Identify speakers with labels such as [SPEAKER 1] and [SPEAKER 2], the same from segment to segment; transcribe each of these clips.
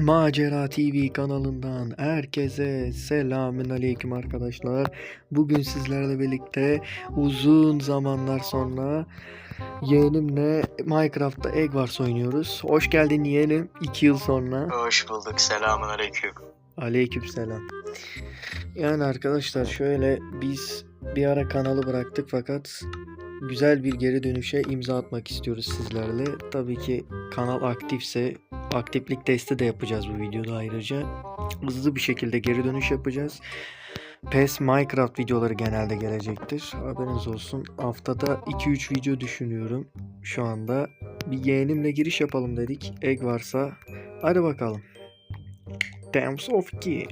[SPEAKER 1] Macera TV kanalından herkese selamün aleyküm arkadaşlar. Bugün sizlerle birlikte uzun zamanlar sonra yeğenimle Minecraft'ta Egg Wars oynuyoruz. Hoş geldin yeğenim 2 yıl sonra.
[SPEAKER 2] Hoş bulduk. Selamun aleyküm.
[SPEAKER 1] Aleyküm selam. Yani arkadaşlar şöyle biz bir ara kanalı bıraktık fakat güzel bir geri dönüşe imza atmak istiyoruz sizlerle. Tabii ki kanal aktifse aktiflik testi de yapacağız bu videoda ayrıca. Hızlı bir şekilde geri dönüş yapacağız. PES Minecraft videoları genelde gelecektir. Haberiniz olsun. Haftada 2-3 video düşünüyorum şu anda. Bir yeğenimle giriş yapalım dedik. Egg varsa hadi bakalım. Dams of Ki.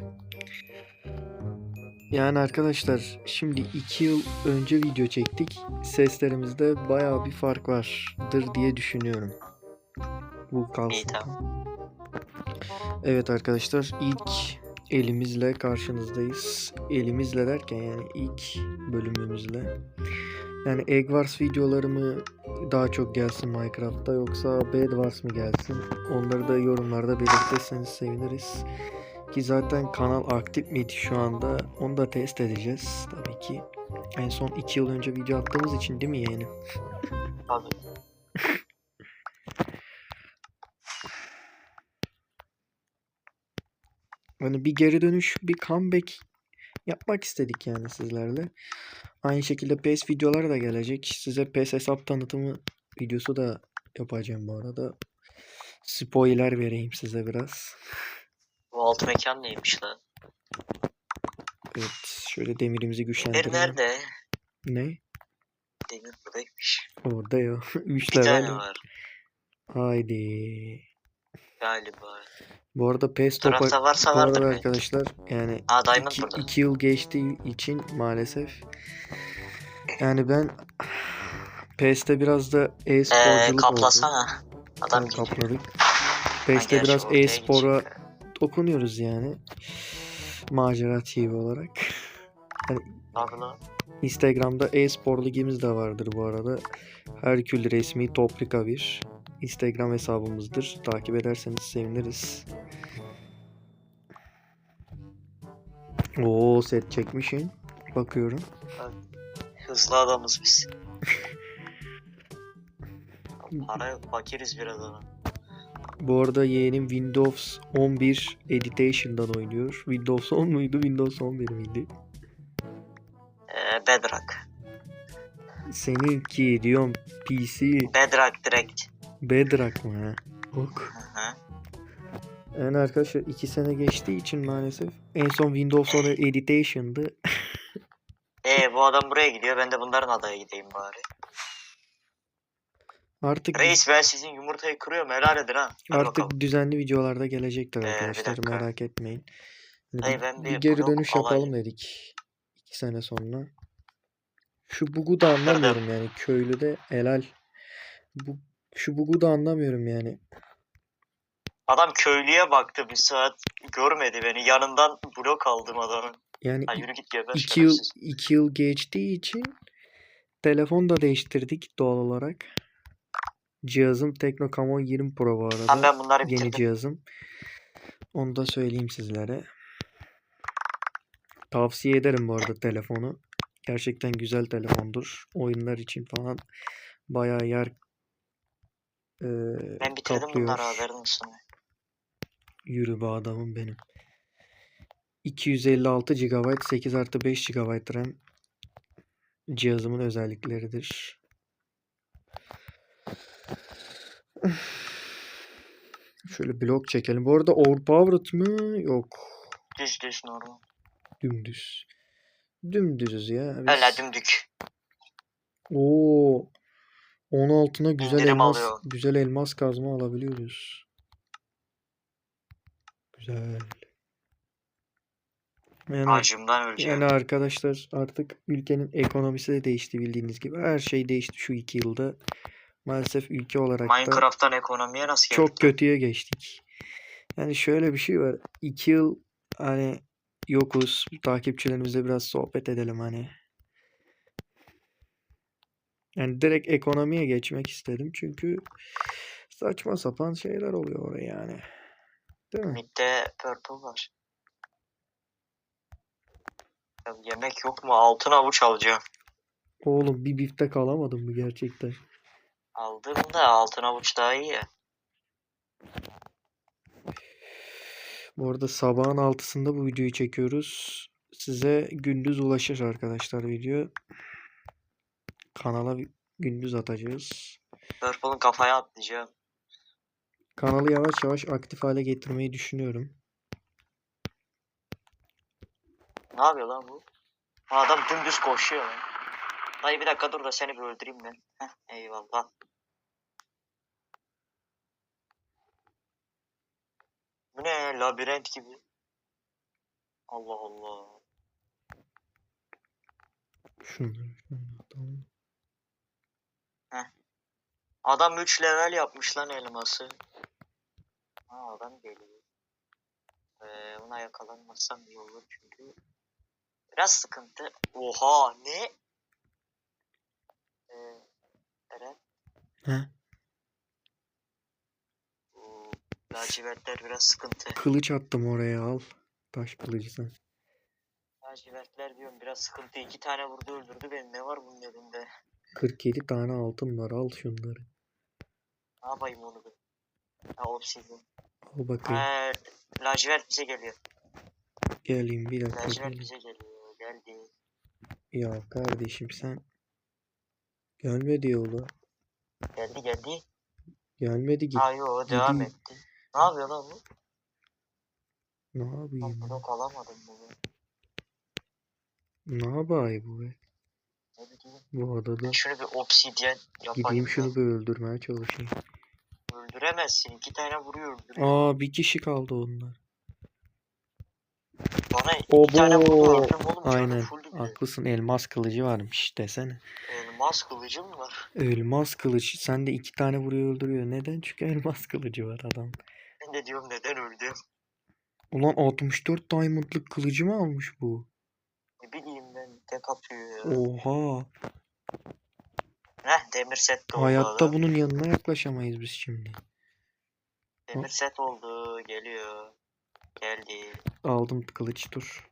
[SPEAKER 1] Yani arkadaşlar şimdi 2 yıl önce video çektik. Seslerimizde baya bir fark vardır diye düşünüyorum. Bu kalsın.
[SPEAKER 2] İyi tamam.
[SPEAKER 1] Evet arkadaşlar ilk elimizle karşınızdayız. Elimizle derken yani ilk bölümümüzle. Yani Egg Wars videoları mı daha çok gelsin Minecraft'ta yoksa Bed Wars mı gelsin? Onları da yorumlarda belirtirseniz seviniriz. Ki zaten kanal aktif miydi şu anda? Onu da test edeceğiz tabii ki. En son 2 yıl önce video attığımız için değil mi yeğenim?
[SPEAKER 2] Abi.
[SPEAKER 1] Hani bir geri dönüş, bir comeback yapmak istedik yani sizlerle. Aynı şekilde PES videoları da gelecek. Size PES hesap tanıtımı videosu da yapacağım bu arada. Spoiler vereyim size biraz.
[SPEAKER 2] Bu alt mekan neymiş lan?
[SPEAKER 1] Evet, şöyle demirimizi
[SPEAKER 2] Demir
[SPEAKER 1] güçlendirelim.
[SPEAKER 2] nerede?
[SPEAKER 1] Ne?
[SPEAKER 2] Demir buradaymış.
[SPEAKER 1] Orada ya. 3
[SPEAKER 2] Bir tane var
[SPEAKER 1] Haydi.
[SPEAKER 2] galiba.
[SPEAKER 1] Bu arada PES
[SPEAKER 2] Bu
[SPEAKER 1] topa...
[SPEAKER 2] tarafta varsa
[SPEAKER 1] Bu arada
[SPEAKER 2] vardır belki.
[SPEAKER 1] arkadaşlar yani
[SPEAKER 2] Aa Diamond
[SPEAKER 1] 2
[SPEAKER 2] burada.
[SPEAKER 1] yıl geçtiği için maalesef yani ben PES'te biraz da
[SPEAKER 2] Ee,
[SPEAKER 1] e-sporculuk oldu.
[SPEAKER 2] kaplasana. Adam
[SPEAKER 1] Yani
[SPEAKER 2] geliyor.
[SPEAKER 1] kapladık. PES'te biraz e-spora dokunuyoruz yani. Macera TV olarak.
[SPEAKER 2] Lan.
[SPEAKER 1] Instagram'da e-spor ligimiz de vardır bu arada. Herkül resmi Toplika 1 Instagram hesabımızdır. Takip ederseniz seviniriz. Oo set çekmişsin. Bakıyorum.
[SPEAKER 2] Hızlı adamız biz. Para. Fakiriz biraz ama.
[SPEAKER 1] Bu arada yeğenim Windows 11 Editation'dan oynuyor. Windows 10 muydu? Windows 11 miydi?
[SPEAKER 2] Ee, Bedrock.
[SPEAKER 1] Seninki diyorum PC
[SPEAKER 2] Bedrock direkt.
[SPEAKER 1] Bedrock mı ha? Ok.
[SPEAKER 2] Hı hı.
[SPEAKER 1] Yani arkadaşlar 2 sene geçtiği için maalesef en son Windows 10 Editation'dı.
[SPEAKER 2] Ee bu adam buraya gidiyor. Ben de bunların adaya gideyim bari.
[SPEAKER 1] Artık
[SPEAKER 2] Reis ben sizin yumurtayı kırıyorum. Helal edin ha. Hadi
[SPEAKER 1] artık
[SPEAKER 2] bakalım.
[SPEAKER 1] düzenli videolarda gelecektir
[SPEAKER 2] Ee,
[SPEAKER 1] arkadaşlar merak etmeyin. Yani
[SPEAKER 2] Dayı
[SPEAKER 1] bir,
[SPEAKER 2] ben
[SPEAKER 1] bir
[SPEAKER 2] bir
[SPEAKER 1] geri dönüş
[SPEAKER 2] alayım.
[SPEAKER 1] yapalım dedik. 2 sene sonra. Şu bugu da anlamıyorum yani köylüde helal. Bu şu bugu da anlamıyorum yani.
[SPEAKER 2] Adam köylüye baktı bir saat. Görmedi beni. Yanından blok aldım adamın.
[SPEAKER 1] Yani
[SPEAKER 2] Ha yürü git geber.
[SPEAKER 1] 2 yıl
[SPEAKER 2] şerefsiz.
[SPEAKER 1] 2 yıl geçtiği için telefon da değiştirdik doğal olarak. Cihazım Tecno Camon 20 Pro bu arada.
[SPEAKER 2] Tamam ben bunları
[SPEAKER 1] Yeni
[SPEAKER 2] bitirdim.
[SPEAKER 1] cihazım. Onu da söyleyeyim sizlere. Tavsiye ederim bu arada telefonu. Gerçekten güzel telefondur. Oyunlar için falan bayağı yer e,
[SPEAKER 2] Ben bitirdim
[SPEAKER 1] kaplıyor.
[SPEAKER 2] bunları haberin olsun.
[SPEAKER 1] Yürü be adamım benim. 256 GB 8 artı 5 GB RAM cihazımın özellikleridir. Şöyle blok çekelim. Bu arada overpowered mı? Yok.
[SPEAKER 2] Düz düz normal.
[SPEAKER 1] Dümdüz. Dümdüzüz ya. Biz...
[SPEAKER 2] Öyle dümdük.
[SPEAKER 1] Oo. 10 altına güzel
[SPEAKER 2] İndirim
[SPEAKER 1] elmas
[SPEAKER 2] alıyor.
[SPEAKER 1] güzel elmas kazma alabiliyoruz. Güzel. Yani,
[SPEAKER 2] Acımdan öleceğim.
[SPEAKER 1] yani arkadaşlar artık ülkenin ekonomisi de değişti bildiğiniz gibi. Her şey değişti şu iki yılda. Maalesef ülke olarak da
[SPEAKER 2] Minecraft'tan ekonomiye nasıl geldik?
[SPEAKER 1] çok kötüye geçtik. Yani şöyle bir şey var. İki yıl hani yokuz. Takipçilerimizle biraz sohbet edelim hani. Yani direkt ekonomiye geçmek istedim çünkü saçma sapan şeyler oluyor oraya yani. Değil mi?
[SPEAKER 2] Mid'de purple var. Ya yemek yok mu? Altın avuç alacağım.
[SPEAKER 1] Oğlum bir biftek alamadın mı gerçekten?
[SPEAKER 2] Aldım da altın avuç daha iyi.
[SPEAKER 1] Bu arada sabahın altısında bu videoyu çekiyoruz. Size gündüz ulaşır arkadaşlar video. Kanala gündüz atacağız.
[SPEAKER 2] Purple'ın kafaya atlayacağım.
[SPEAKER 1] Kanalı yavaş yavaş aktif hale getirmeyi düşünüyorum.
[SPEAKER 2] Ne yapıyor lan bu? Ha, adam dümdüz koşuyor lan. Dayı bir dakika dur da seni bir öldüreyim ben. Heh, eyvallah. Bu ne? Labirent gibi. Allah Allah.
[SPEAKER 1] Şunları, şunları, tamam.
[SPEAKER 2] Adam 3 level yapmış lan elması. Ha adam geliyor. Ee, ona yakalanmazsam iyi olur çünkü. Biraz sıkıntı. Oha ne? Ee, Eren.
[SPEAKER 1] He?
[SPEAKER 2] Bu lacivertler biraz sıkıntı.
[SPEAKER 1] Kılıç attım oraya al. Taş kılıcı sen.
[SPEAKER 2] Lacivertler diyorum biraz sıkıntı. İki tane vurdu öldürdü beni. Ne var bunun elinde?
[SPEAKER 1] 47 tane altın var al şunları.
[SPEAKER 2] Ne yapayım onu ben? Ha obsidian.
[SPEAKER 1] Al bakayım.
[SPEAKER 2] Ha, lacivert bize geliyor.
[SPEAKER 1] Geleyim bir dakika.
[SPEAKER 2] Lacivert bize geliyor. Geldi.
[SPEAKER 1] Ya kardeşim sen gelmedi yola.
[SPEAKER 2] Geldi geldi.
[SPEAKER 1] Gelmedi git.
[SPEAKER 2] Ha yo devam
[SPEAKER 1] Gidiyor.
[SPEAKER 2] etti. Ne yapıyor lan bu?
[SPEAKER 1] Ne yapayım? ya?
[SPEAKER 2] blok alamadım bunu.
[SPEAKER 1] Ne yapayım bu be? Bu adada.
[SPEAKER 2] Şunu bir obsidyen yapayım.
[SPEAKER 1] Gideyim şunu bir öldürmeye çalışayım.
[SPEAKER 2] Öldüremezsin. İki tane vuruyor öldürüyor.
[SPEAKER 1] Aa bir kişi kaldı onlar.
[SPEAKER 2] Bana iki
[SPEAKER 1] Obo.
[SPEAKER 2] tane vurdu öldüm oğlum. Canım
[SPEAKER 1] Aynen.
[SPEAKER 2] fulldü bile.
[SPEAKER 1] Haklısın. Elmas kılıcı varmış desene.
[SPEAKER 2] Elmas kılıcım var.
[SPEAKER 1] Elmas kılıç. Sen de iki tane vuruyor öldürüyor. Neden? Çünkü elmas kılıcı var adam.
[SPEAKER 2] Ben de diyorum neden öldüm.
[SPEAKER 1] Ulan 64 diamondlık kılıcı mı almış bu?
[SPEAKER 2] Tek atıyor.
[SPEAKER 1] Oha.
[SPEAKER 2] Heh demir set oldu.
[SPEAKER 1] Hayatta
[SPEAKER 2] adam.
[SPEAKER 1] bunun yanına yaklaşamayız biz şimdi.
[SPEAKER 2] Demir set oldu. Geliyor. Geldi.
[SPEAKER 1] Aldım kılıç dur.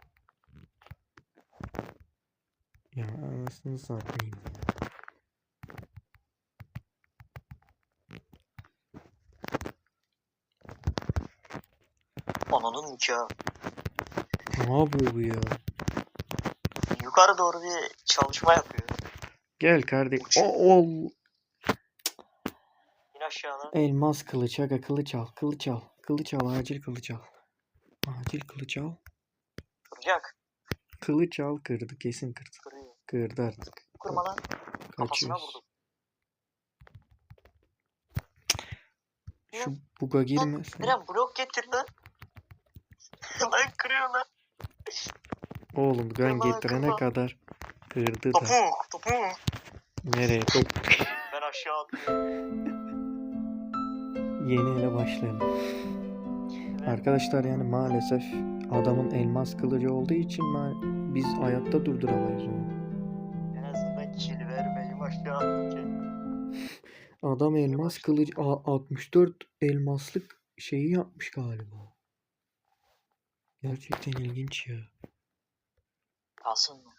[SPEAKER 1] Ya anasını satayım.
[SPEAKER 2] Ananın nikahı.
[SPEAKER 1] Ne yapıyor bu ya?
[SPEAKER 2] Yukarı doğru bir çalışma yapıyor.
[SPEAKER 1] Gel kardeş. O, ol.
[SPEAKER 2] İn aşağıdan.
[SPEAKER 1] Elmas kılıç aga kılıç al. Kılıç al. Kılıç al acil kılıç al. Acil kılıç al.
[SPEAKER 2] Kıracak.
[SPEAKER 1] Kılıç al kırdı kesin kırdı.
[SPEAKER 2] Kırıyor.
[SPEAKER 1] Kırdı artık.
[SPEAKER 2] Kırma lan. Kafasına
[SPEAKER 1] Kaçıyoruz.
[SPEAKER 2] vurdum.
[SPEAKER 1] Şu buga girmesin.
[SPEAKER 2] Eren blok getir lan. lan kırıyor lan.
[SPEAKER 1] Oğlum ben getirene
[SPEAKER 2] kırma.
[SPEAKER 1] kadar kırdı da.
[SPEAKER 2] Topuk topuk.
[SPEAKER 1] Nereye? Top.
[SPEAKER 2] Ben aşağı atlıyorum.
[SPEAKER 1] Yeni ele başlayalım. Arkadaşlar yani maalesef adamın elmas kılıcı olduğu için biz hayatta durduramayız onu.
[SPEAKER 2] En azından kill vermeyeyim aşağı kendimi.
[SPEAKER 1] Adam elmas kılıcı a- 64 elmaslık şeyi yapmış galiba. Gerçekten ilginç ya.
[SPEAKER 2] Kalsın mı?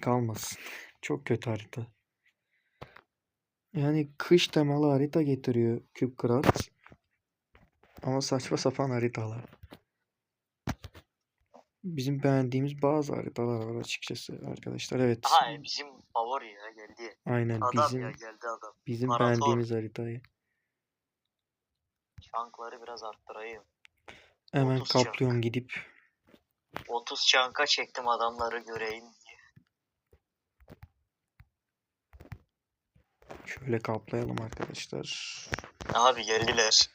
[SPEAKER 1] Kalmasın. Çok kötü harita. Yani kış temalı harita getiriyor Kübkrat. Ama saçma sapan haritalar. Bizim beğendiğimiz bazı haritalar var açıkçası arkadaşlar. Evet.
[SPEAKER 2] Aha bizim favori ya geldi.
[SPEAKER 1] Aynen
[SPEAKER 2] Adam
[SPEAKER 1] bizim
[SPEAKER 2] ya geldi adam.
[SPEAKER 1] bizim
[SPEAKER 2] Maraton.
[SPEAKER 1] beğendiğimiz haritayı.
[SPEAKER 2] Çankları biraz arttırayım.
[SPEAKER 1] Hemen
[SPEAKER 2] 30 çank.
[SPEAKER 1] kaplıyorum gidip
[SPEAKER 2] 30 çanka çektim adamları göreyim diye.
[SPEAKER 1] şöyle kaplayalım arkadaşlar.
[SPEAKER 2] Abi geldiler.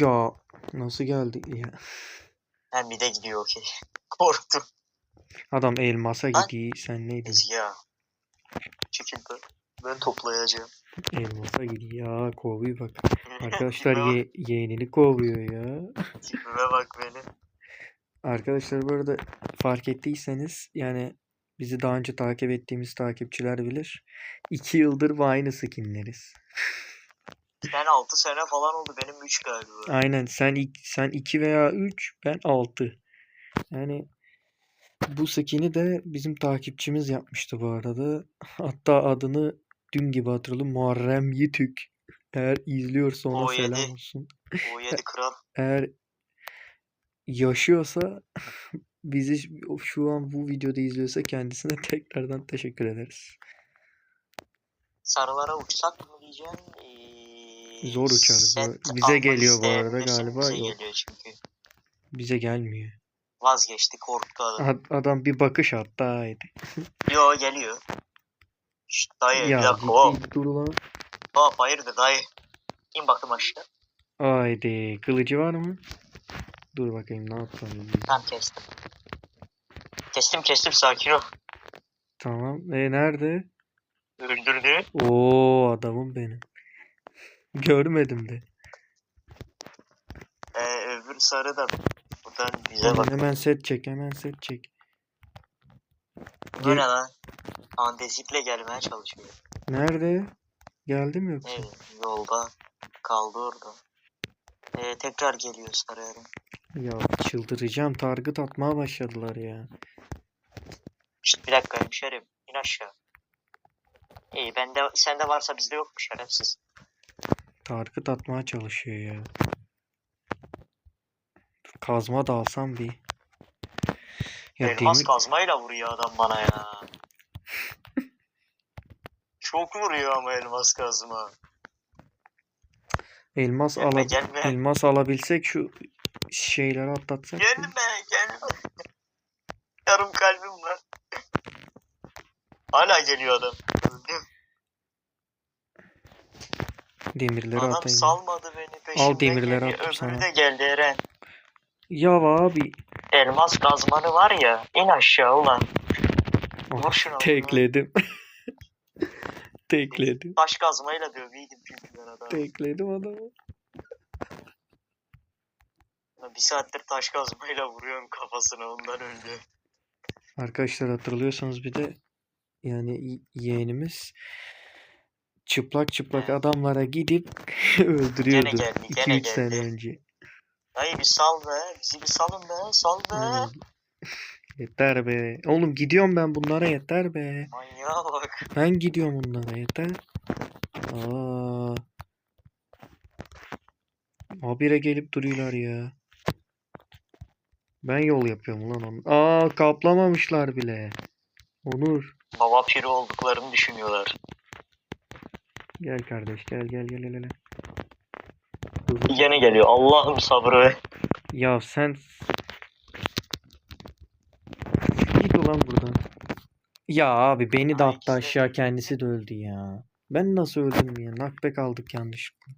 [SPEAKER 1] Ya nasıl geldi ya?
[SPEAKER 2] Hem bir de gidiyor okey. Korktum.
[SPEAKER 1] Adam elmasa
[SPEAKER 2] Lan.
[SPEAKER 1] gidiyor. Sen neydin?
[SPEAKER 2] Ya. Çekil ben. Ben toplayacağım.
[SPEAKER 1] Elmasa gidiyor. Ya kovuyor bak. Arkadaşlar ye yeğenini kovuyor ya.
[SPEAKER 2] Tipime bak benim.
[SPEAKER 1] Arkadaşlar bu arada fark ettiyseniz yani bizi daha önce takip ettiğimiz takipçiler bilir. İki yıldır bu aynı skinleriz.
[SPEAKER 2] Sen 6 sene falan oldu benim 3 galiba.
[SPEAKER 1] Aynen sen sen 2 veya 3 ben 6. Yani bu skin'i de bizim takipçimiz yapmıştı bu arada. Hatta adını dün gibi hatırladım. Muharrem Yitük. Eğer izliyorsa ona
[SPEAKER 2] O yedi.
[SPEAKER 1] selam olsun.
[SPEAKER 2] O 7 kral.
[SPEAKER 1] Eğer yaşıyorsa bizi şu an bu videoda izliyorsa kendisine tekrardan teşekkür ederiz.
[SPEAKER 2] Sarılara uçsak mı diyeceğim. Ee,
[SPEAKER 1] Zor uçarız.
[SPEAKER 2] set
[SPEAKER 1] bize geliyor bu arada galiba,
[SPEAKER 2] Bize
[SPEAKER 1] yok.
[SPEAKER 2] geliyor çünkü.
[SPEAKER 1] Bize gelmiyor.
[SPEAKER 2] Vazgeçti korktu adam.
[SPEAKER 1] Ad- Adam bir bakış attı haydi.
[SPEAKER 2] Yo geliyor. Şşt dayı bir
[SPEAKER 1] Ya
[SPEAKER 2] dakika hop.
[SPEAKER 1] dur lan.
[SPEAKER 2] Hop hayırdır dayı. İn bakayım aşağı.
[SPEAKER 1] Haydi. Kılıcı var mı? Dur bakayım ne biz.
[SPEAKER 2] Tamam kestim. Kestim kestim sakin ol.
[SPEAKER 1] Tamam. E nerede?
[SPEAKER 2] Öldürdü.
[SPEAKER 1] Oo adamım benim. Görmedim de.
[SPEAKER 2] Ee, öbür sarı da buradan bize
[SPEAKER 1] Hemen,
[SPEAKER 2] bak.
[SPEAKER 1] hemen set çek. Hemen set çek. Gel-
[SPEAKER 2] lan? Andezitle gelmeye çalışıyor.
[SPEAKER 1] Nerede? Geldi mi yoksa?
[SPEAKER 2] Evet, yolda kaldı orada. Ee, tekrar geliyor sarı yarım.
[SPEAKER 1] Ya çıldıracağım. Target atmaya başladılar ya.
[SPEAKER 2] Şşt bir dakika hemşerim. İn aşağı. İyi bende sende varsa bizde yok mu şerefsiz?
[SPEAKER 1] Target atmaya çalışıyor ya. Kazma da alsam bir. Ya
[SPEAKER 2] Elmas
[SPEAKER 1] demir,
[SPEAKER 2] kazmayla vuruyor adam bana ya. Çok vuruyor ama elmas kazma.
[SPEAKER 1] elmas
[SPEAKER 2] Gelme
[SPEAKER 1] ala,
[SPEAKER 2] gelme.
[SPEAKER 1] elmas alabilsek şu şeyleri atlatsak.
[SPEAKER 2] Gelme gelme. Yarım kalbim var. Hala geliyor adam.
[SPEAKER 1] Demirleri
[SPEAKER 2] Adam
[SPEAKER 1] atayım.
[SPEAKER 2] salmadı beni peşimden
[SPEAKER 1] demirleri
[SPEAKER 2] geliyor.
[SPEAKER 1] attım
[SPEAKER 2] Öbürü
[SPEAKER 1] sana.
[SPEAKER 2] de geldi Eren.
[SPEAKER 1] Ya abi.
[SPEAKER 2] Elmas kazmanı var ya. in aşağı ulan.
[SPEAKER 1] Ah,
[SPEAKER 2] Vur şuna. vur.
[SPEAKER 1] tekledim. tekledim.
[SPEAKER 2] Taş kazmayla döveydim çünkü ben adamı.
[SPEAKER 1] Tekledim adamı.
[SPEAKER 2] Bir saattir taş kazmayla vuruyorum kafasına ondan öldü.
[SPEAKER 1] Arkadaşlar hatırlıyorsanız bir de yani yeğenimiz çıplak çıplak adamlara gidip öldürüyordu.
[SPEAKER 2] geldi, gene
[SPEAKER 1] 2-3 sene
[SPEAKER 2] geldi.
[SPEAKER 1] önce.
[SPEAKER 2] Dayı bir sal be. Bizi bir salın be. Sal be.
[SPEAKER 1] Yeter be. Oğlum gidiyorum ben bunlara yeter be.
[SPEAKER 2] Manyağa bak.
[SPEAKER 1] Ben gidiyorum bunlara yeter. Aa. Habire gelip duruyorlar ya. Ben yol yapıyorum lan onu. Aa kaplamamışlar bile. Onur.
[SPEAKER 2] Baba piri olduklarını düşünüyorlar.
[SPEAKER 1] Gel kardeş gel gel gel gel.
[SPEAKER 2] Gene geliyor. Allah'ım sabrı.
[SPEAKER 1] Ya sen git ulan buradan. Ya abi beni de attı aşağı kendisi de öldü ya. Ben nasıl öldüm ya? Nakbe kaldık yanlışlıkla.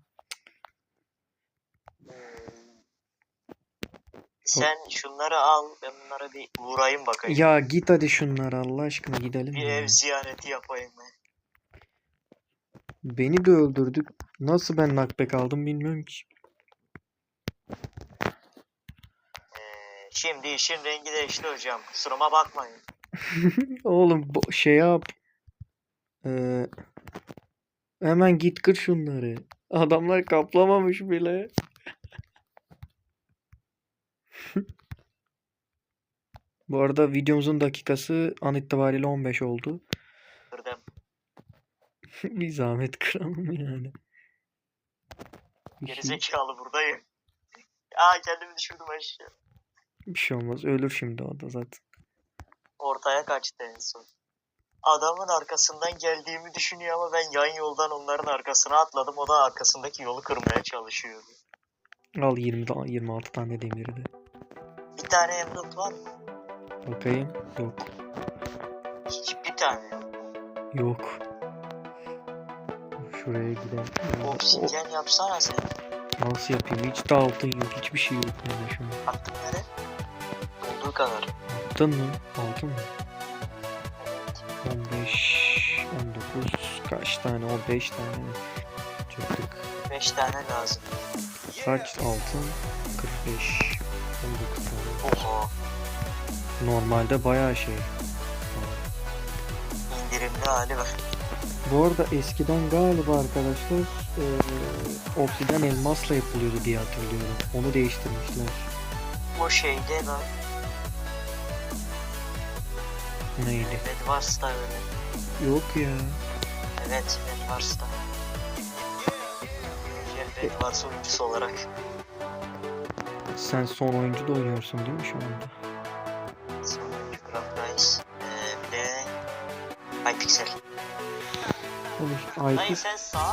[SPEAKER 2] Sen şunları al. Ben bunlara bir uğrayayım bakayım.
[SPEAKER 1] Ya git hadi şunlara Allah aşkına gidelim
[SPEAKER 2] Bir
[SPEAKER 1] ya.
[SPEAKER 2] ev ziyareti yapayım ben.
[SPEAKER 1] Beni de öldürdük. Nasıl ben nakbe kaldım bilmiyorum ki.
[SPEAKER 2] Ee, şimdi işin rengi değişti hocam. Kusuruma bakmayın.
[SPEAKER 1] Oğlum şey yap. Ee, hemen git kır şunları. Adamlar kaplamamış bile. Bu arada videomuzun dakikası an itibariyle 15 oldu.
[SPEAKER 2] Kırdım.
[SPEAKER 1] Bir zahmet kıralım yani. Şey,
[SPEAKER 2] Gerizekalı buradayım. Aa kendimi düşürdüm aşağı.
[SPEAKER 1] bir şey olmaz. Ölür şimdi o da zaten.
[SPEAKER 2] Ortaya kaçtı en son. Adamın arkasından geldiğimi düşünüyor ama ben yan yoldan onların arkasına atladım. O da arkasındaki yolu kırmaya çalışıyordu.
[SPEAKER 1] Al 20 ta- 26 tane demiri de.
[SPEAKER 2] Bir tane emerald var mı?
[SPEAKER 1] Bakayım. Yok.
[SPEAKER 2] Hiçbir tane yok.
[SPEAKER 1] Yok. Şuraya gidelim.
[SPEAKER 2] Obsidyen yapsana sen.
[SPEAKER 1] Nasıl yapayım? Hiç de altın yok. Hiçbir şey yok bende şu an.
[SPEAKER 2] Attın nere? Olduğu kadar.
[SPEAKER 1] Altın mı? Altın mı? 15, 19, kaç tane? 15 tane? Çıktık.
[SPEAKER 2] 5 tane lazım.
[SPEAKER 1] Kaç altın? 45, 19 tane.
[SPEAKER 2] Oha.
[SPEAKER 1] Normalde bayağı şey.
[SPEAKER 2] indirimli hali var.
[SPEAKER 1] Bu arada eskiden galiba arkadaşlar eee obsidian elmasla yapılıyordu diye hatırlıyorum. Onu değiştirmişler.
[SPEAKER 2] O şeyde lan.
[SPEAKER 1] Neydi?
[SPEAKER 2] Bedwars'ta öyle.
[SPEAKER 1] Yok ya.
[SPEAKER 2] Evet Bedwars'ta. Bedwars oyuncusu olarak.
[SPEAKER 1] Sen son oyuncu da oynuyorsun değil mi şu anda?
[SPEAKER 2] Sonuncu Craft Rise. Ee, bir de Hypixel.
[SPEAKER 1] Konuş.
[SPEAKER 2] Dayı
[SPEAKER 1] Aykut.
[SPEAKER 2] sen seni.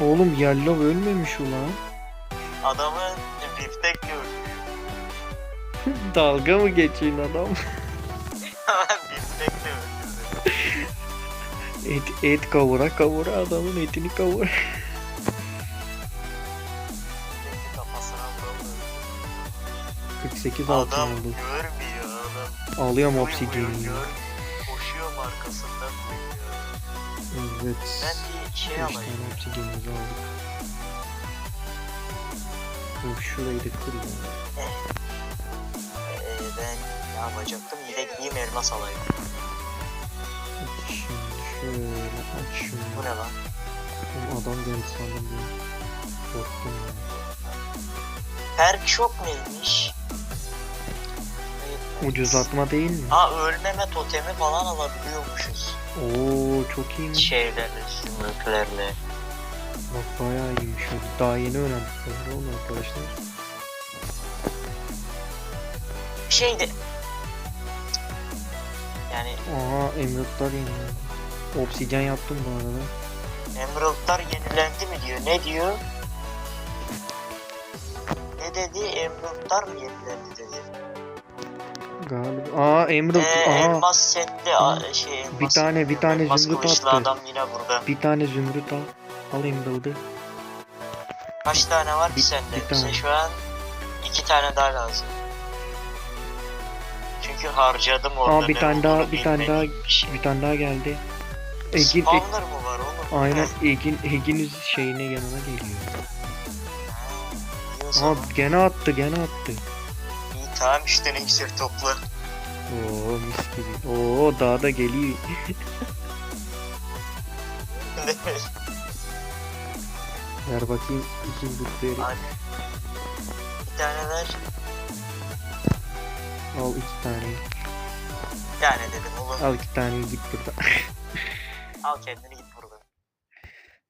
[SPEAKER 1] Oğlum Yellow ölmemiş ulan.
[SPEAKER 2] Adamı biftek gördüm.
[SPEAKER 1] Dalga mı geçiyorsun adam?
[SPEAKER 2] biftek de.
[SPEAKER 1] Et, et kavura kavura adamın etini kavura. 48 altın
[SPEAKER 2] Adam
[SPEAKER 1] oldu.
[SPEAKER 2] görmüyor adam.
[SPEAKER 1] Obsidian'i.
[SPEAKER 2] gör- Koşuyorum arkasından.
[SPEAKER 1] Evet.
[SPEAKER 2] Ben bir şey
[SPEAKER 1] 3
[SPEAKER 2] alayım.
[SPEAKER 1] tane obsidian'imizi aldık. Dur şurayı da kır ya.
[SPEAKER 2] Ee, ben ne yapacaktım? Bir de gideyim elmas alayım.
[SPEAKER 1] Şimdi şöyle aç şunu.
[SPEAKER 2] Bu ne lan?
[SPEAKER 1] Oğlum adam geldi sandım diye. Korktum ya.
[SPEAKER 2] Perk şok neymiş?
[SPEAKER 1] Ucuzlatma değil mi?
[SPEAKER 2] Ha ölmeme totemi falan alabiliyormuşuz.
[SPEAKER 1] Oo çok iyiymiş.
[SPEAKER 2] Şeylerle, zümrütlerle.
[SPEAKER 1] Bak bayağı iyiymiş. Daha yeni öğrendik böyle oğlum arkadaşlar.
[SPEAKER 2] Şeydi. Yani
[SPEAKER 1] Aha emeraldlar yeni. Obsidyen yaptım bu arada.
[SPEAKER 2] Emerald'lar yenilendi mi diyor. Ne diyor? Ne dedi? Emerald'lar mı yenilendi dedi.
[SPEAKER 1] Galiba. Aa emerald.
[SPEAKER 2] Ee,
[SPEAKER 1] Aha.
[SPEAKER 2] elmas setli a- şey elmas
[SPEAKER 1] Bir tane- bir tane
[SPEAKER 2] elmas
[SPEAKER 1] zümrüt
[SPEAKER 2] kılıçlı
[SPEAKER 1] attı.
[SPEAKER 2] adam yine burada.
[SPEAKER 1] Bir tane zümrüt al. Al emerald'ı.
[SPEAKER 2] Kaç tane var
[SPEAKER 1] Bir-
[SPEAKER 2] ki sende?
[SPEAKER 1] bir
[SPEAKER 2] Bize
[SPEAKER 1] tane.
[SPEAKER 2] şu an iki tane daha lazım. Çünkü harcadım orada.
[SPEAKER 1] Aa bir
[SPEAKER 2] ne
[SPEAKER 1] tane daha bir tane daha
[SPEAKER 2] bilmediğim şey.
[SPEAKER 1] bir tane daha geldi. Egin e,
[SPEAKER 2] Spawner mı var oğlum?
[SPEAKER 1] aynen Egin Egin şeyine yanına geliyor.
[SPEAKER 2] iyi o
[SPEAKER 1] Aa
[SPEAKER 2] zaman.
[SPEAKER 1] gene attı gene attı.
[SPEAKER 2] Tamam işte ne güzel topla.
[SPEAKER 1] Oo mis gibi. Oo daha da geliyor. Ver bakayım ikinci lootları.
[SPEAKER 2] Hadi. bir tane ver.
[SPEAKER 1] Al iki tane.
[SPEAKER 2] Bir tane dedim oğlum.
[SPEAKER 1] Al iki tane git burada.
[SPEAKER 2] Al kendini git buradan.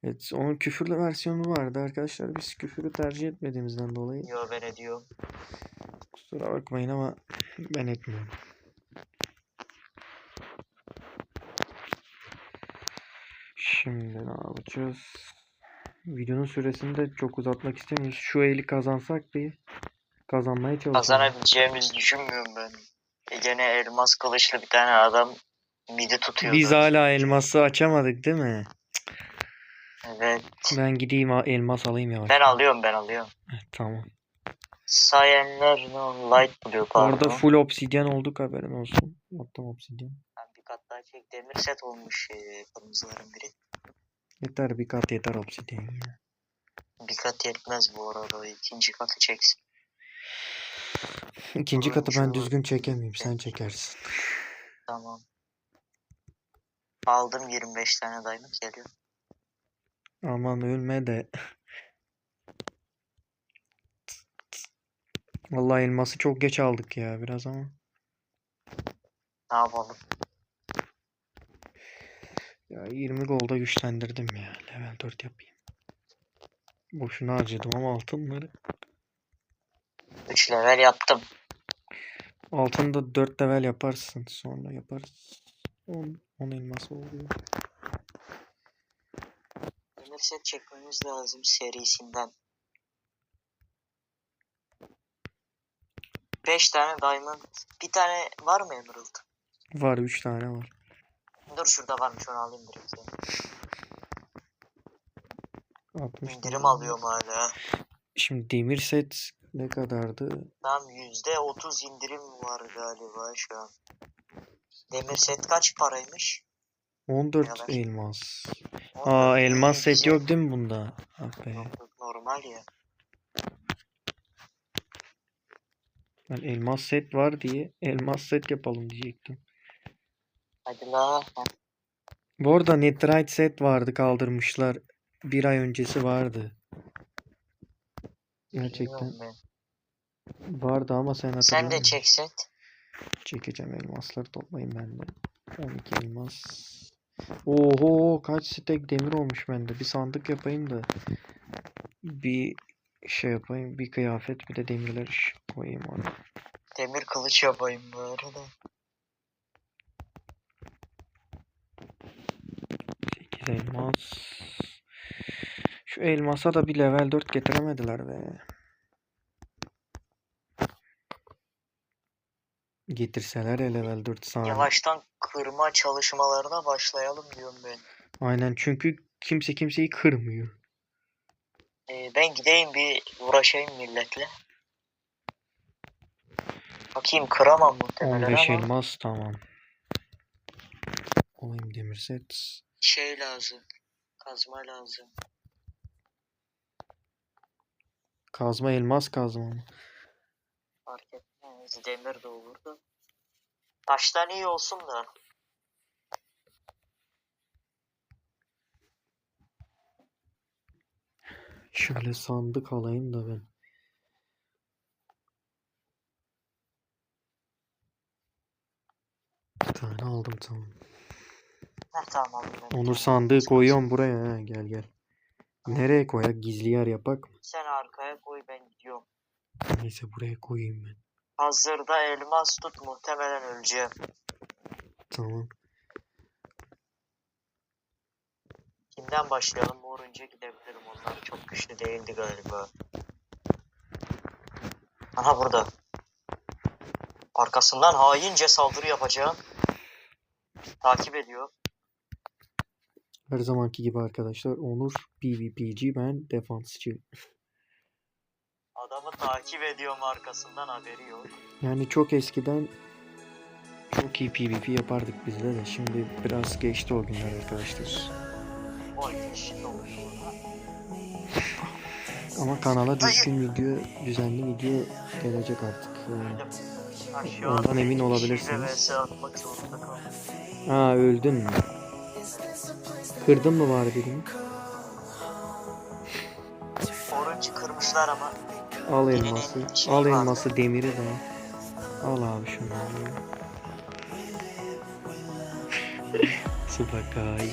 [SPEAKER 1] Evet onun küfürlü versiyonu vardı arkadaşlar. Biz küfürü tercih etmediğimizden dolayı.
[SPEAKER 2] Yo ben ediyorum.
[SPEAKER 1] Kusura bakmayın ama ben etmiyorum. Şimdi ne yapacağız? Videonun süresini de çok uzatmak istemiyoruz. Şu eli kazansak bir kazanmaya çalışalım.
[SPEAKER 2] Kazanabileceğimizi düşünmüyorum ben. E gene elmas kılıçlı bir tane adam midi tutuyor.
[SPEAKER 1] Biz hala elması açamadık değil mi?
[SPEAKER 2] Evet.
[SPEAKER 1] Ben gideyim elmas alayım yavaş.
[SPEAKER 2] Ben alıyorum ben alıyorum.
[SPEAKER 1] Tamam.
[SPEAKER 2] Sayenler no light buluyor pardon.
[SPEAKER 1] Orada full obsidyen olduk haberin olsun. Attım obsidyen.
[SPEAKER 2] Ben bir kat daha çek demir set olmuş e, kırmızıların biri.
[SPEAKER 1] Yeter bir kat yeter obsidyen ya.
[SPEAKER 2] Bir kat yetmez bu arada. ikinci katı çeksin.
[SPEAKER 1] İkinci katı ben düzgün çekemeyeyim. Sen çekersin.
[SPEAKER 2] Tamam. Aldım 25 tane diamond geliyor.
[SPEAKER 1] Aman ölme de. Vallahi elması çok geç aldık ya biraz ama.
[SPEAKER 2] Ne yapalım?
[SPEAKER 1] Ya 20 golda güçlendirdim ya. Level 4 yapayım. Boşuna harcadım ama altınları.
[SPEAKER 2] 3 level yaptım.
[SPEAKER 1] Altında 4 level yaparsın. Sonra yaparız. 10, 10 elması oluyor.
[SPEAKER 2] Demir set çekmemiz lazım serisinden. 5 tane diamond. Bir tane var mı emerald?
[SPEAKER 1] Var 3 tane var.
[SPEAKER 2] Dur şurada varmış onu alayım direkt. ya.
[SPEAKER 1] 60
[SPEAKER 2] İndirim alıyorum hala.
[SPEAKER 1] Şimdi demir set ne kadardı?
[SPEAKER 2] Tam %30 indirim var galiba şu an. Demir set kaç paraymış?
[SPEAKER 1] 14
[SPEAKER 2] kadar?
[SPEAKER 1] elmas.
[SPEAKER 2] Ondan
[SPEAKER 1] Aa elmas set yok değil mi bunda? Ah be.
[SPEAKER 2] Normal ya.
[SPEAKER 1] Ben elmas set var diye elmas set yapalım diyecektim.
[SPEAKER 2] Hadi la.
[SPEAKER 1] Bu arada Netherite set vardı kaldırmışlar. Bir ay öncesi vardı. Gerçekten vardı ama sen
[SPEAKER 2] ben. Sen de çek set.
[SPEAKER 1] Çekeceğim elmasları toplayayım ben de. 12 elmas. Oho kaç stek demir olmuş bende. Bir sandık yapayım da. Bir şey yapayım. Bir kıyafet bir de demirler koyayım oraya.
[SPEAKER 2] Demir kılıç yapayım bu arada.
[SPEAKER 1] 8 elmas. Şu elmasa da bir level 4 getiremediler be. Getirseler ya level 4 sağ.
[SPEAKER 2] Yavaştan kırma çalışmalarına başlayalım diyorum ben.
[SPEAKER 1] Aynen çünkü kimse kimseyi kırmıyor.
[SPEAKER 2] Ee, ben gideyim bir uğraşayım milletle. Bakayım kıramam muhtemelen
[SPEAKER 1] 15
[SPEAKER 2] ama
[SPEAKER 1] elmas tamam. Alayım demir set.
[SPEAKER 2] şey lazım. Kazma lazım.
[SPEAKER 1] Kazma elmas kazma mı?
[SPEAKER 2] Fark etmez. Demir de olur da. Taştan iyi olsun da.
[SPEAKER 1] Şöyle sandık alayım da ben. Bir tane aldım tamam.
[SPEAKER 2] Heh tamam aldım ben.
[SPEAKER 1] Onur sandığı koyuyorum buraya. ha, Gel gel. Nereye koyak? Gizli yer yapak mı?
[SPEAKER 2] Sen arkaya koy ben gidiyorum.
[SPEAKER 1] Neyse buraya koyayım ben.
[SPEAKER 2] Hazırda elmas tut muhtemelen öleceğim.
[SPEAKER 1] Tamam.
[SPEAKER 2] Kimden başlayalım? Morunca gidebilirim. Onlar çok güçlü değildi galiba. Aha burada. Arkasından haince saldırı yapacağım. Takip ediyor.
[SPEAKER 1] Her zamanki gibi arkadaşlar. Onur PvP'ci ben defansçı.
[SPEAKER 2] Adamı takip ediyorum arkasından haberi yok.
[SPEAKER 1] Yani çok eskiden çok iyi PvP yapardık bizde de. Şimdi biraz geçti o günler arkadaşlar. Ama kanala düzgün video, düzenli video gelecek artık. Ee, Ondan emin olabilirsiniz. Ha öldün mü? Kırdın mı var birini?
[SPEAKER 2] Oruncu kırmışlar ama
[SPEAKER 1] Al elması. Al elması demiri de al. Abi şunları. Subakai.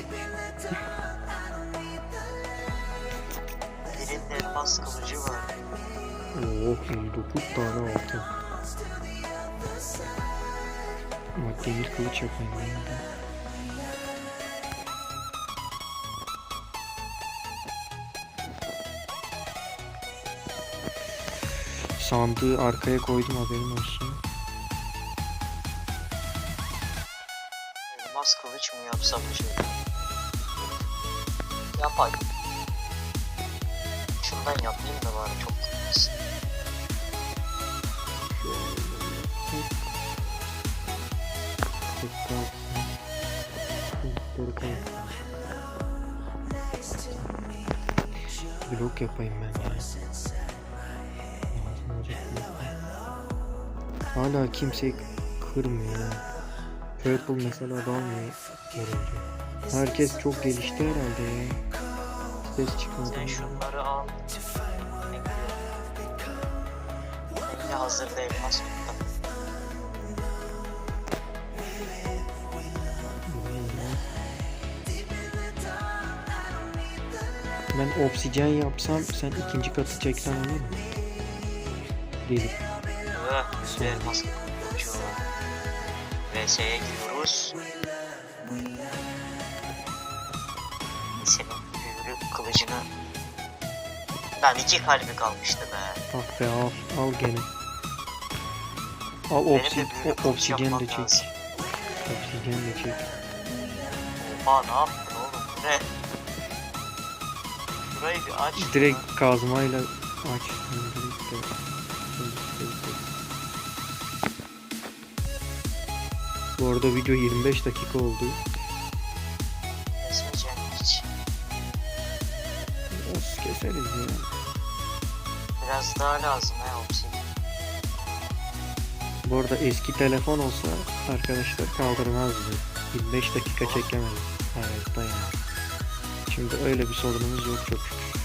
[SPEAKER 2] Elmas kılıcı var.
[SPEAKER 1] Oh 59 tane altın. Bak demir kılıç yapayım ben de. Sandığı arkaya koydum haberin olsun.
[SPEAKER 2] Elmas kılıç mı yapsam acaba? Yapayım. Şundan yapayım da bari çok kırmızı.
[SPEAKER 1] Blok yapayım ben ya. Hala kimseyi kırmıyor. Purple mesela dalmıyor. Herkes çok gelişti herhalde ya. Ses çıkmadı.
[SPEAKER 2] Sen şunları al. Ben de hazırda elmas tuttum.
[SPEAKER 1] Ben obsidyen yapsam sen ikinci katı çeksen olur mu?
[SPEAKER 2] Elmas kılıcı var. VS'ye giriyoruz. Kılıcını... Lan iki kalbi kalmıştı be.
[SPEAKER 1] Ah be al. Al gene. Al obsid o- obsidyen de çek. Obsidyen de çek.
[SPEAKER 2] Oha ne yaptın oğlum? Ne? Burayı bir aç.
[SPEAKER 1] Direkt kazmayla aç. Direkt de- Bu arada video 25 dakika oldu.
[SPEAKER 2] Daha lazım ha obsidian.
[SPEAKER 1] Bu arada eski telefon olsa arkadaşlar kaldırmazdı. 25 dakika çekemedim. Hayatta yani. Şimdi öyle bir sorunumuz yok çok şükür.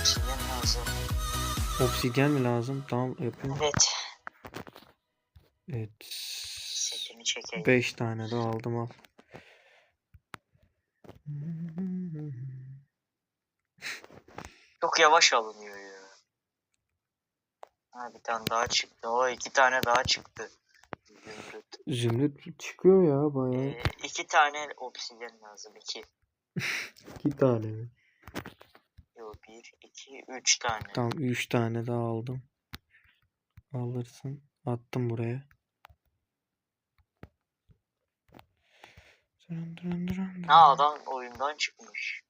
[SPEAKER 2] Oksijen lazım.
[SPEAKER 1] Obsidyen mi lazım? Tamam yapıyorum.
[SPEAKER 2] Evet.
[SPEAKER 1] Evet.
[SPEAKER 2] Çekeyim.
[SPEAKER 1] 5 tane de aldım al.
[SPEAKER 2] Çok yavaş alınıyor ya. Ha bir tane daha çıktı. O iki tane daha çıktı. Zümrüt.
[SPEAKER 1] Zümrüt çıkıyor ya bayağı.
[SPEAKER 2] Ee, iki tane obsidian lazım. iki.
[SPEAKER 1] 2 tane mi?
[SPEAKER 2] Yo bir, iki, üç tane.
[SPEAKER 1] Tamam 3 tane daha aldım. Alırsın. Attım buraya. Dırın dırın dırın
[SPEAKER 2] Ha adam oyundan çıkmış.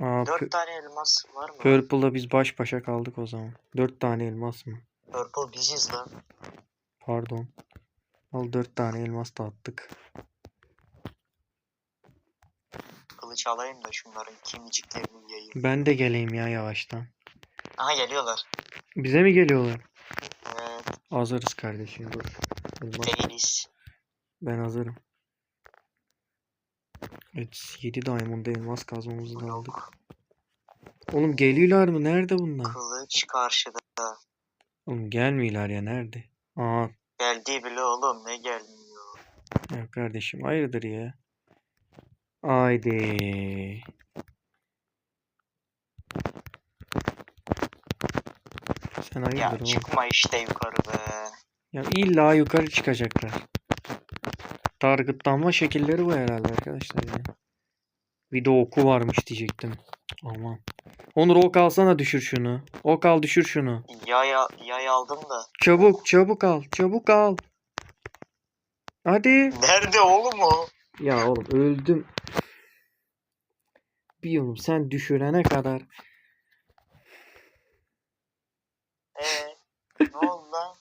[SPEAKER 1] Aa,
[SPEAKER 2] Dört tane elmas var mı?
[SPEAKER 1] Purple'la biz baş başa kaldık o zaman. 4 tane elmas mı?
[SPEAKER 2] Purple biziz lan.
[SPEAKER 1] Pardon. Al 4 tane elmas da attık.
[SPEAKER 2] Kılıç alayım da şunların kimiciklerini yiyeyim.
[SPEAKER 1] Ben de geleyim ya yavaştan.
[SPEAKER 2] Aha geliyorlar.
[SPEAKER 1] Bize mi geliyorlar?
[SPEAKER 2] Evet
[SPEAKER 1] Hazırız kardeşim dur. Elmas.
[SPEAKER 2] değiliz.
[SPEAKER 1] Ben hazırım. Evet 7 diamond elmas kazmamızı da aldık. Oğlum geliyorlar mı? Nerede bunlar?
[SPEAKER 2] Kılıç karşıda.
[SPEAKER 1] Oğlum gelmiyorlar ya nerede? Aa
[SPEAKER 2] Geldi bile oğlum ne gelmiyor.
[SPEAKER 1] ya kardeşim hayırdır ya? Haydi. Sen hayırdır
[SPEAKER 2] Ya
[SPEAKER 1] oğlum?
[SPEAKER 2] çıkma işte yukarı be.
[SPEAKER 1] Ya illa yukarı çıkacaklar. Targetlanma şekilleri bu herhalde arkadaşlar ya. Bir de oku varmış diyecektim. Aman. Onur ok alsana düşür şunu. Ok al düşür şunu.
[SPEAKER 2] Yay, yay aldım da.
[SPEAKER 1] Çabuk çabuk al. Çabuk al. Hadi.
[SPEAKER 2] Nerede oğlum o?
[SPEAKER 1] Ya oğlum öldüm. Bir oğlum sen düşürene kadar.
[SPEAKER 2] Ee, ne oldu lan?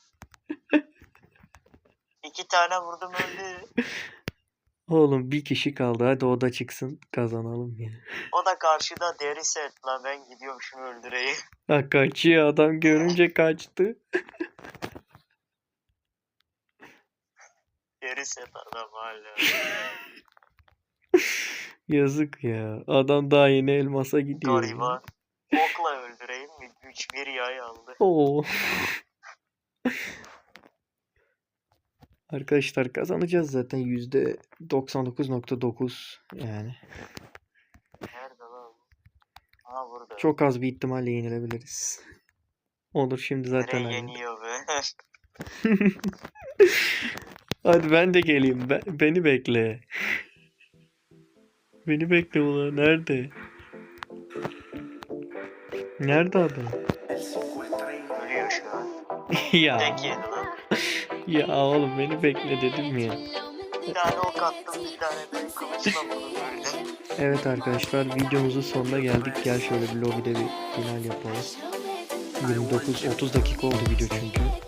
[SPEAKER 2] İki tane vurdum öldü.
[SPEAKER 1] Oğlum bir kişi kaldı. Hadi o da çıksın. Kazanalım ya.
[SPEAKER 2] O da karşıda deri set lan ben gidiyorum şunu öldüreyim.
[SPEAKER 1] Ha kaçıyor adam görünce kaçtı.
[SPEAKER 2] Deri set adam hala.
[SPEAKER 1] Yazık ya. Adam daha yeni elmasa gidiyor.
[SPEAKER 2] Gariban. Okla öldüreyim mi? Üç bir yay aldı.
[SPEAKER 1] Oo. Arkadaşlar kazanacağız zaten yüzde 99.9 yani.
[SPEAKER 2] Nerede lan? bu? Ha burada.
[SPEAKER 1] Çok az bir ihtimalle yenilebiliriz. Olur şimdi zaten
[SPEAKER 2] Nereye yeniyor be?
[SPEAKER 1] Hadi ben de geleyim. Ben, beni bekle. Beni bekle ulan. Nerede? Nerede adam? Ya. Ya oğlum beni bekle dedim ya.
[SPEAKER 2] Bir tane ok attım bir tane de kılıçla vurdum öldü.
[SPEAKER 1] Evet arkadaşlar videomuzun sonuna geldik. Gel şöyle bir lobide bir final yapalım. 29-30 dakika oldu video çünkü.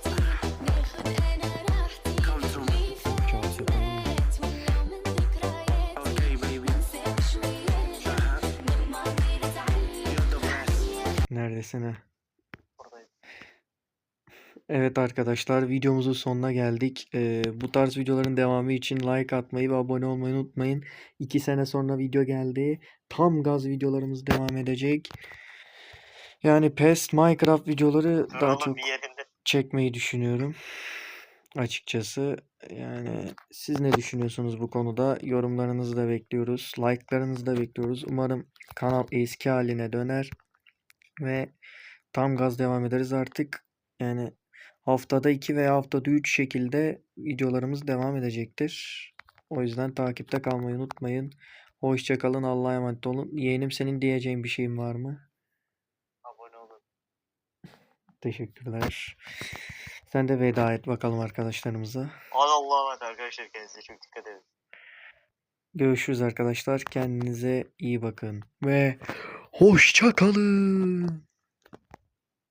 [SPEAKER 1] Evet arkadaşlar videomuzun sonuna geldik. Ee, bu tarz videoların devamı için like atmayı ve abone olmayı unutmayın. 2 sene sonra video geldi. Tam gaz videolarımız devam edecek. Yani PES, Minecraft videoları
[SPEAKER 2] Dur
[SPEAKER 1] daha çok çekmeyi düşünüyorum. Açıkçası yani siz ne düşünüyorsunuz bu konuda? Yorumlarınızı da bekliyoruz. Like'larınızı da bekliyoruz. Umarım kanal eski haline döner ve tam gaz devam ederiz artık. Yani haftada 2 veya haftada 3 şekilde videolarımız devam edecektir. O yüzden takipte kalmayı unutmayın. Hoşça kalın. Allah'a emanet olun. Yeğenim senin diyeceğin bir şeyin var mı?
[SPEAKER 2] Abone olun.
[SPEAKER 1] Teşekkürler. Sen de veda et bakalım arkadaşlarımıza.
[SPEAKER 2] Allah'a emanet arkadaşlar kendinize çok dikkat edin.
[SPEAKER 1] Görüşürüz arkadaşlar. Kendinize iyi bakın ve hoşça kalın.